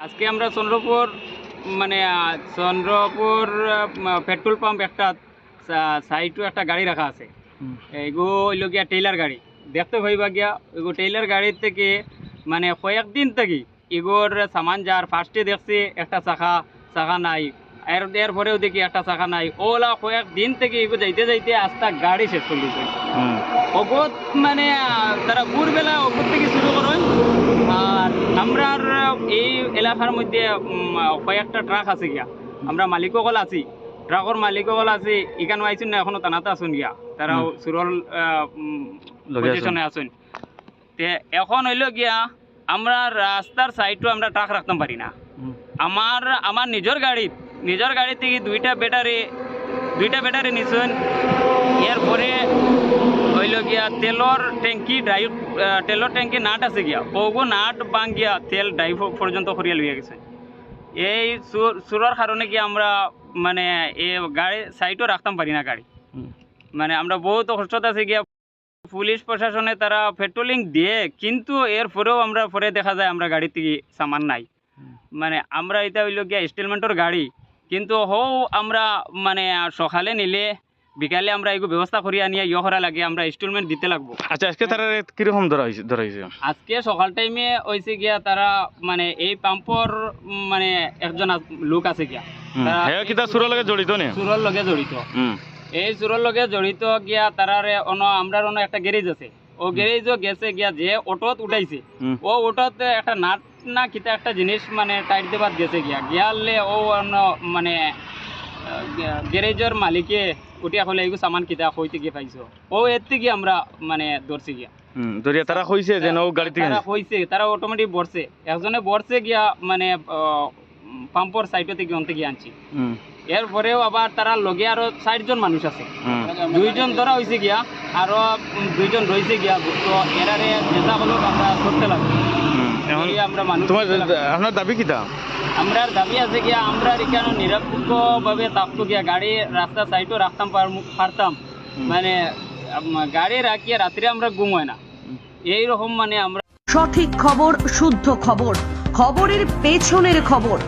আজকে আমরা চন্দ্রপুর মানে চন্দ্রপুর পেট্রোল পাম্প একটা সাইডও একটা গাড়ি রাখা আছে। এগো হইল গিয়া টেইলার গাড়ি। দেখতে ভাইবা গিয়া এগো টেইলার গাড়ির থেকে মানে কয়েকদিন থেকে এগোর সামান যার ফার্স্টে দেখছি একটা চাকা চাকা নাই। এর এরপরেও দেখি একটা চাকা নাই। ওলা কয়েকদিন থেকে এগো যাইতে যাইতে আস্তা গাড়ি শেষ করে দিয়েছে অগত মানে তারা ভোরবেলা অগত থেকে শুরু করেন আর আমরা এই এলাকার মধ্যে কয়েকটা ট্রাক আছে গিয়া। আমরা মালিকসকল আছি। ট্রাকৰ মালিকসকল আছে। ইখানো আইছুন না এখনও তানাতে আসুন গিয়া। তারা। সুরল পজিশনে আসুন তে এখন হইল গিয়া আমরা রাস্তার সাইডও আমরা ট্রাক রাখতাম পারি না। আমার আমার নিজের গাড়িত নিজের গাড়ি থেকে দুইটা ব্যাটারি দুইটা ব্যাটারি নিছুন। এরপরে হইল গিয়া তেলর ট্যাঙ্কি ড্রাইভ তেলর ট্যাঙ্কি নাট আছে গিয়া। ওগো নাট বাং গিয়া তেল ড্রাইভ পর্যন্ত করিয়া লইয়া গেছে। এই সুরের কারণে কি আমরা মানে এই গাড়ি সাইডও রাখতাম পারি না গাড়ি। মানে আমরা বহুত কষ্টত আছে গিয়া। পুলিশ প্রশাসনে তারা পেট্রোলিং দিয়ে কিন্তু এরপরেও আমরা পরে দেখা যায় আমরা গাড়ি থেকে সামান নাই। মানে আমরা এটা হইল গিয়া ইনস্টলমেন্টর গাড়ি। কিন্তু হও আমরা মানে সকালে নিলে বিকালে আমরা এগুলো ব্যবস্থা করিয়া নিয়ে ইয়ে করা লাগে আমরা ইনস্টলমেন্ট দিতে লাগবো। আচ্ছা আজকে তারা কীরকম ধরা হয়েছে ধরা হয়েছে আজকে সকাল টাইমে হয়েছে গিয়া তারা মানে এই পাম্পর মানে একজন লোক আছে গিয়া। হ্যাঁ কি সুরের লগে জড়িত নে? চুরর লগে জড়িত। এই চুরর লগে জড়িত গিয়া তারারে অন আমরা অন একটা গ্যারেজ আছে। ও গ্যারেজও গেছে গিয়া যে অটোত উঠাইছে ও ওটাত একটা নাট না কিতা একটা জিনিস মানে টাইট দেবার গেছে গিয়া। গিয়ালে ও অন্য মানে গ্যারেজের মালিকে উঠিয়া হলে এইগু সামান কিতা হইতে গিয়ে পাইছো। ও এর থেকে আমরা মানে ধরছি গিয়া। ধরিয়া তারা কইছে যে ও গাড়ি থেকে তারা হইছে তারা অটোমেটিক বসছে একজনে বসছে গিয়া মানে পাম্পর সাইডে থেকে অন্তে গিয়ে আনছি। এরপরেও আবার তারা লগে আরও ষাটজন মানুষ আছে। দুইজন ধরা হয়েছে গিয়া। আরও দুইজন রয়েছে গিয়া তো এরারে যেটা হলো আমরা করতে লাগবে। হুম। এখন এই আমরা মানুষ তোমার করতে লাগবে। আপনার দাবি কিতা? আমরার দাবি আছে গিয়া আমরা এখানে নিরপেক্ষভাবে থাকতো গিয়া গাড়ি রাস্তা সাইডও রাখতাম পারতাম। মানে গাড়ি রাখিয়া রাত্রে আমরা ঘুম হয় না। এই রকম মানে আমরা সঠিক খবর শুদ্ধ খবর খবরের পেছনের খবর।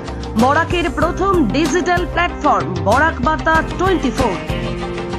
বরাকের প্রথম ডিজিটাল প্ল্যাটফর্ম বরাক বার্তা টোয়েন্টি ফোর